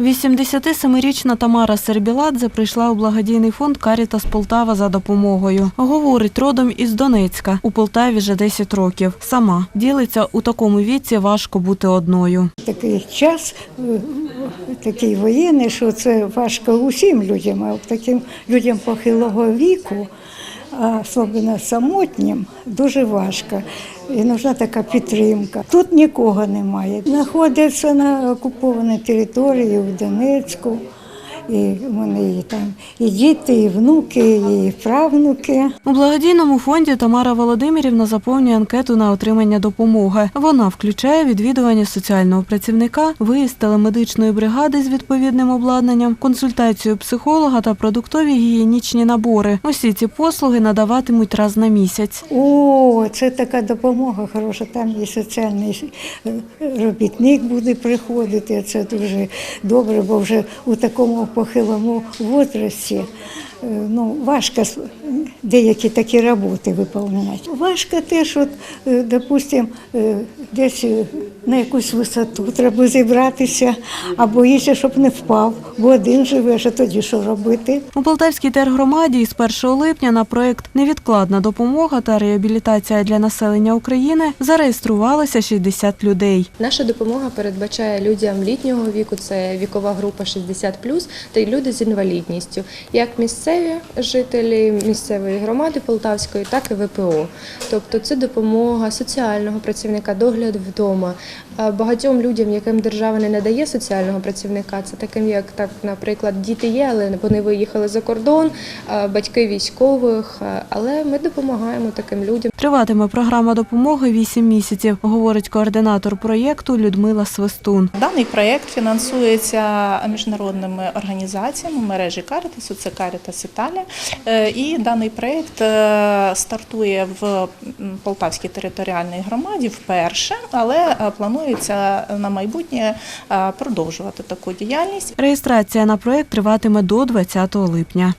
87-річна Тамара Сербіладзе прийшла у благодійний фонд Карітас Полтава за допомогою. Говорить, родом із Донецька. У Полтаві вже 10 років. Сама ділиться у такому віці важко бути одною. Такий час, е, такий воєнний, що це важко усім людям, а таким людям похилого віку, а особливо самотнім, дуже важко. І нужна така підтримка. Тут нікого немає. Знаходиться на окупованій території в Донецьку. І вони і там і діти, і внуки, і правнуки. У благодійному фонді Тамара Володимирівна заповнює анкету на отримання допомоги. Вона включає відвідування соціального працівника, виїзд телемедичної бригади з відповідним обладнанням, консультацію психолога та продуктові гігієнічні набори. Усі ці послуги надаватимуть раз на місяць. О, це така допомога хороша. Там і соціальний е, робітник буде приходити. Це дуже добре, бо вже у такому похилому возрасті ну, важко деякі такі роботи виконувати. Важко теж, от, е, допустим, е, десь е, на якусь висоту треба зібратися, а боїшся, щоб не впав, бо один живеш, а тоді що робити? У Полтавській тергромаді із 1 липня на проект Невідкладна допомога та реабілітація для населення України зареєструвалося 60 людей. Наша допомога передбачає людям літнього віку, це вікова група 60+, та й люди з інвалідністю, як місцеві жителі місцевої громади Полтавської, так і ВПО. Тобто це допомога соціального працівника, догляд вдома. Багатьом людям, яким держава не надає соціального працівника, це таким, як так, наприклад, діти є, але вони виїхали за кордон, батьки військових. Але ми допомагаємо таким людям. Триватиме програма допомоги 8 місяців, говорить координатор проєкту Людмила Свистун. Даний проєкт фінансується міжнародними організаціями мережі Карітасу, це Карітас Італія. Е, І даний проєкт е, стартує в Полтавській територіальній громаді вперше, але е, планується на майбутнє продовжувати таку діяльність. Реєстрація на проєкт триватиме до 20 липня.